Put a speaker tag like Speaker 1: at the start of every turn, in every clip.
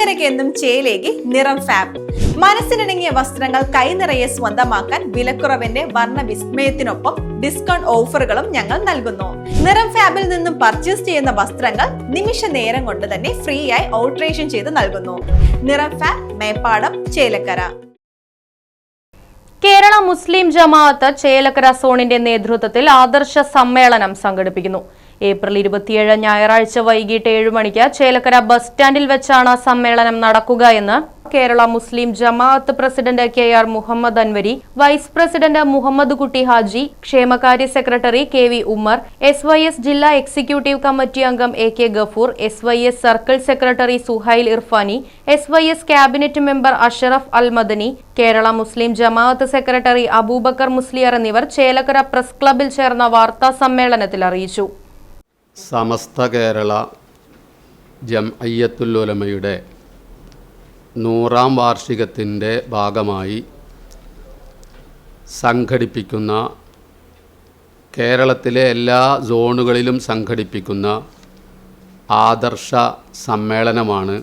Speaker 1: ചേലക്കരയ്ക്ക് എന്നും ചേലേക്ക് നിറം ഫാബ് മനസ്സിനിണങ്ങിയ വസ്ത്രങ്ങൾ കൈനിറയെ സ്വന്തമാക്കാൻ വിലക്കുറവിന്റെ വർണ വിസ്മയത്തിനൊപ്പം ഡിസ്കൗണ്ട് ഓഫറുകളും ഞങ്ങൾ നൽകുന്നു. നിറം ഫാബിൽ നിന്നും പർച്ചേസ് ചെയ്യുന്ന വസ്ത്രങ്ങൾ നിമിഷ നേരം കൊണ്ട് തന്നെ ഫ്രീ ആയി ഓൾട്രേഷൻ ചെയ്ത് നൽകുന്നു. നിറം ഫാബ് മേപ്പാടം ചേലക്കര.
Speaker 2: കേരള മുസ്ലിം ജമാഅത്ത് ചേലക്കര സോണിന്റെ നേതൃത്വത്തിൽ ആദർശ സമ്മേളനം സംഘടിപ്പിക്കുന്നു. ഏപ്രിൽ ഇരുപത്തിയേഴ് ഞായറാഴ്ച വൈകിട്ട് ഏഴ് മണിക്ക് ചേലക്കര ബസ് സ്റ്റാൻഡിൽ വെച്ചാണ് സമ്മേളനം നടക്കുക എന്ന് Kerala Muslim Jamaath president K R Muhammad Anwari vice president Muhammad Kutty Haji ക്ഷേമകാര്യ secretary K V Ummer S Y S ജില്ലാ എക്സിക്യൂട്ടീവ് കമ്മിറ്റി അംഗം A K Gafoor S Y S circle secretary Suhail Irfani S Y S cabinet member Ashraf Al Madani Kerala Muslim Jamaath secretary Aboobacker Musliyar എന്നിവർ Chelakkara press ക്ലബിൽ ചേർന്ന വാർത്താ സമ്മേളനത്തിൽ അറിയിച്ചു.
Speaker 3: സമസ്ത കേരള ജംഅയ്യത്തുല്ലുലമയുടെ നൂറാം വാർഷികത്തിന്റെ ഭാഗമായി സംഘടിപ്പിക്കുന്ന കേരളത്തിലെ എല്ലാ സോണുകളിലും സംഘടിപ്പിക്കുന്ന ആദർശ സമ്മേളനമാണ്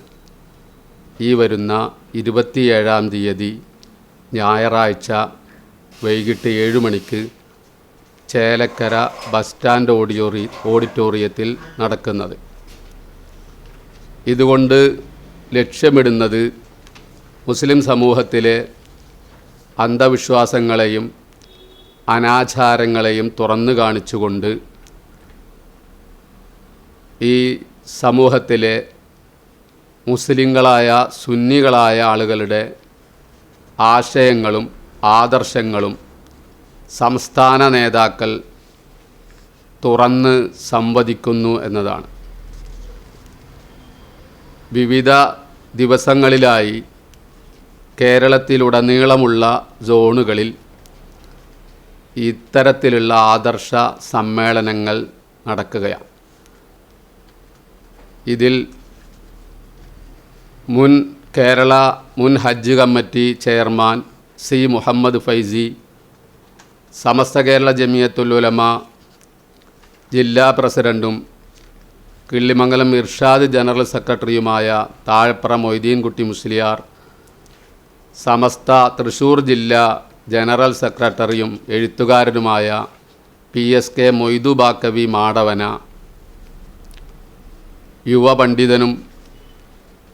Speaker 3: ഈ വരുന്ന ഇരുപത്തിയേഴാം തീയതി ഞായറാഴ്ച വൈകിട്ട് ഏഴ് മണിക്ക് ചേലക്കര ബസ് സ്റ്റാൻഡ് ഓഡിയോറി ഓഡിറ്റോറിയത്തിൽ നടക്കുന്നത്. ഇതുകൊണ്ട് ലക്ഷ്യമിടുന്നത് മുസ്ലിം സമൂഹത്തിലെ അന്ധവിശ്വാസങ്ങളെയും അനാചാരങ്ങളെയും തുറന്നു കാണിച്ചുകൊണ്ട് ഈ സമൂഹത്തിലെ മുസ്ലിങ്ങളായ സുന്നികളായ ആളുകളുടെ ആശയങ്ങളും ആദർശങ്ങളും സംസ്ഥാന നേതാക്കൾ തുറന്ന് സംവദിക്കുന്നു എന്നതാണ്. വിവിധ ദിവസങ്ങളിലായി കേരളത്തിലുടനീളമുള്ള സോണുകളിൽ ഇത്തരത്തിലുള്ള ആദർശ സമ്മേളനങ്ങൾ നടക്കുകയാണ്. ഇതിൽ മുൻ കേരള മുൻ Hajj committee chairman C Muhammad Faizi Samastha Kerala Jamiyyathul Ulama ജില്ലാ പ്രസിഡന്റും കിള്ളിമംഗലം ഇർഷാദ് ജനറൽ സെക്രട്ടറിയുമായ താഴപ്പുറ മൊയ്തീൻകുട്ടി മുസ്ലിയാർ സമസ്ത തൃശൂർ ജില്ലാ ജനറൽ സെക്രട്ടറിയും എഴുത്തുകാരനുമായ P S K Moidu Baqavi Madavana യുവപണ്ഡിതനും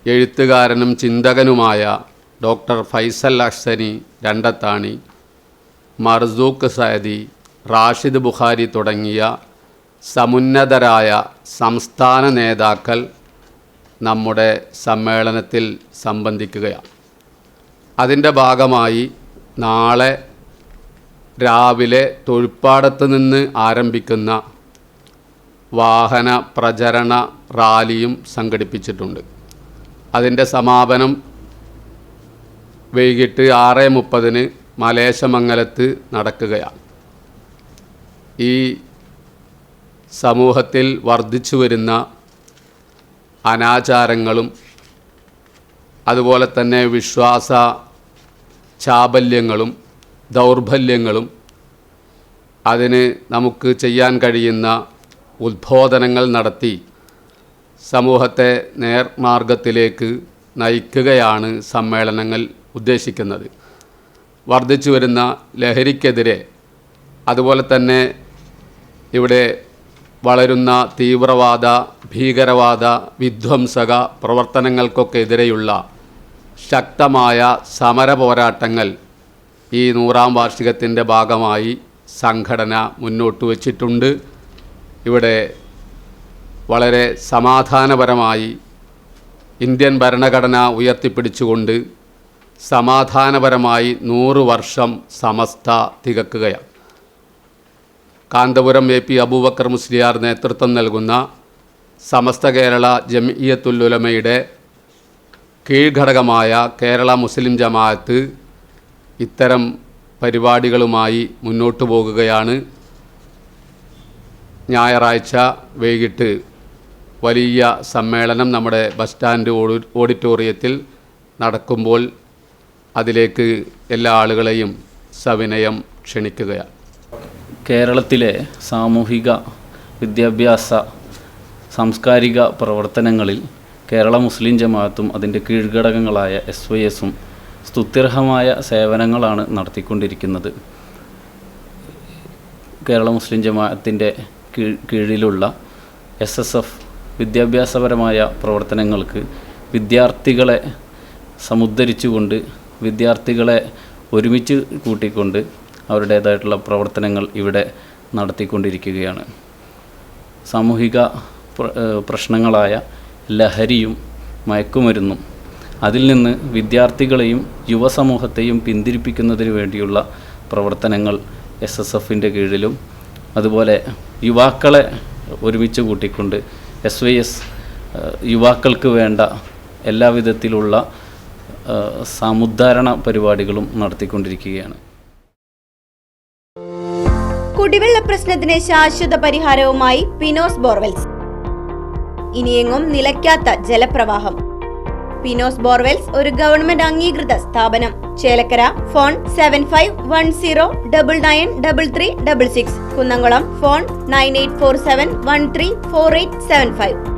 Speaker 3: എഴുത്തുകാരനും ചിന്തകനുമായ ഡോക്ടർ ഫൈസൽ അഹ്സനി രണ്ടത്താണി മർസൂഖ് സയദി റാഷിദ് ബുഖാരി തുടങ്ങിയ സമുന്നതരായ സംസ്ഥാന നേതാക്കൾ നമ്മുടെ സമ്മേളനത്തിൽ സംബന്ധിക്കുകയാണ്. അതിന്റെ ഭാഗമായി നാളെ രാവിലെ തൊഴിൽപ്പാടത്ത് നിന്ന് ആരംഭിക്കുന്ന വാഹന പ്രചരണ റാലിയും സംഘടിപ്പിച്ചിട്ടുണ്ട്. അതിന്റെ സമാപനം വൈകിട്ട് ആറ് മുപ്പതിന് മലേശമംഗലത്ത് നടക്കുകയാണ്. ഈ സമൂഹത്തിൽ വർദ്ധിച്ചു വരുന്ന അനാചാരങ്ങളും അതുപോലെ തന്നെ വിശ്വാസ ചാബല്യങ്ങളും ദൗർബല്യങ്ങളും അതിന് നമുക്ക് ചെയ്യാൻ കഴിയുന്ന ഉദ്ബോധനങ്ങൾ നടത്തി സമൂഹത്തെ നേർമാർഗത്തിലേക്ക് നയിക്കുകയാണ് സമ്മേളനങ്ങൾ ഉദ്ദേശിക്കുന്നത്. വർദ്ധിച്ചു വരുന്ന ലഹരിക്കെതിരെ അതുപോലെ തന്നെ ഇവിടെ വളരുന്ന തീവ്രവാദ ഭീകരവാദ വിധ്വംസക പ്രവർത്തനങ്ങൾക്കൊക്കെ എതിരെയുള്ള ശക്തമായ സമര പോരാട്ടങ്ങൾ ഈ നൂറാം വാർഷികത്തിന്റെ ഭാഗമായി സംഘടന മുന്നോട്ട് വച്ചിട്ടുണ്ട്. ഇവിടെ വളരെ സമാധാനപരമായി ഇന്ത്യൻ ഭരണഘടന ഉയർത്തിപ്പിടിച്ചുകൊണ്ട് സമാധാനപരമായി നൂറ് വർഷം സമസ്ത തികക്കുകയാണ്. കാന്തപുരം എ പി അബൂബക്കർ മുസ്ലിയാർ നേതൃത്വം നൽകുന്ന സമസ്ത കേരള ജമിയത്തുല്ലുലമയുടെ കീഴ്ഘടകമായ കേരള മുസ്ലിം ജമാഅത്ത് ഇത്തരം പരിപാടികളുമായി മുന്നോട്ടു പോകുകയാണ്. ഞായറാഴ്ച വൈകിട്ട് വലിയ സമ്മേളനം നമ്മുടെ ബസ് സ്റ്റാൻഡ് ഓഡി- ഓഡിറ്റോറിയത്തിൽ നടക്കുമ്പോൾ അതിലേക്ക് എല്ലാ ആളുകളെയും സവിനയം ക്ഷണിക്കുകയാണ്.
Speaker 4: കേരളത്തിലെ സാമൂഹിക വിദ്യാഭ്യാസ സാംസ്കാരിക പ്രവർത്തനങ്ങളിൽ കേരള മുസ്ലിം ജമാഅത്തും അതിന്റെ കീഴ്ഘടകങ്ങളായ എസ് വൈ എസും സ്തുത്യർഹമായ സേവനങ്ങളാണ് നടത്തിക്കൊണ്ടിരിക്കുന്നത്. കേരള മുസ്ലിം ജമാഅത്തിന്റെ കീഴ് കീഴിലുള്ള എസ് എസ് എഫ് വിദ്യാഭ്യാസപരമായ പ്രവർത്തനങ്ങൾക്ക് വിദ്യാർത്ഥികളെ സമുദ്ധരിച്ചുകൊണ്ട് വിദ്യാർത്ഥികളെ ഒരുമിച്ച് കൂട്ടിക്കൊണ്ട് അവരുടേതായിട്ടുള്ള പ്രവർത്തനങ്ങൾ ഇവിടെ നടത്തിക്കൊണ്ടിരിക്കുകയാണ്. സാമൂഹിക പ്രശ്നങ്ങളായ ലഹരിയും മയക്കുമരുന്നും അതിൽ നിന്ന് വിദ്യാർത്ഥികളെയും യുവസമൂഹത്തെയും പിന്തിരിപ്പിക്കുന്നതിന് വേണ്ടിയുള്ള പ്രവർത്തനങ്ങൾ എസ് എസ് എഫിന്റെ കീഴിലും അതുപോലെ യുവാക്കളെ ഒരുമിച്ച് കൂട്ടിക്കൊണ്ട് എസ് വൈ എസ് യുവാക്കൾക്ക് വേണ്ട എല്ലാവിധത്തിലുള്ള സാമുദ്ധാരണ പരിപാടികളും നടത്തിക്കൊണ്ടിരിക്കുകയാണ്.
Speaker 5: കുടിവെള്ള പ്രശ്നത്തിന് ശാശ്വത പരിഹാരവുമായി പിനോസ് ബോർവെൽസ്. ഇനിയെങ്ങും നിലയ്ക്കാത്ത ജലപ്രവാഹം. പിനോസ് ബോർവെൽസ് ഒരു ഗവൺമെന്റ് അംഗീകൃത സ്ഥാപനം. Chelakkara phone seven five one zero double nine double three double six. Kunnamkulam phone nine eight four seven one three four eight seven five.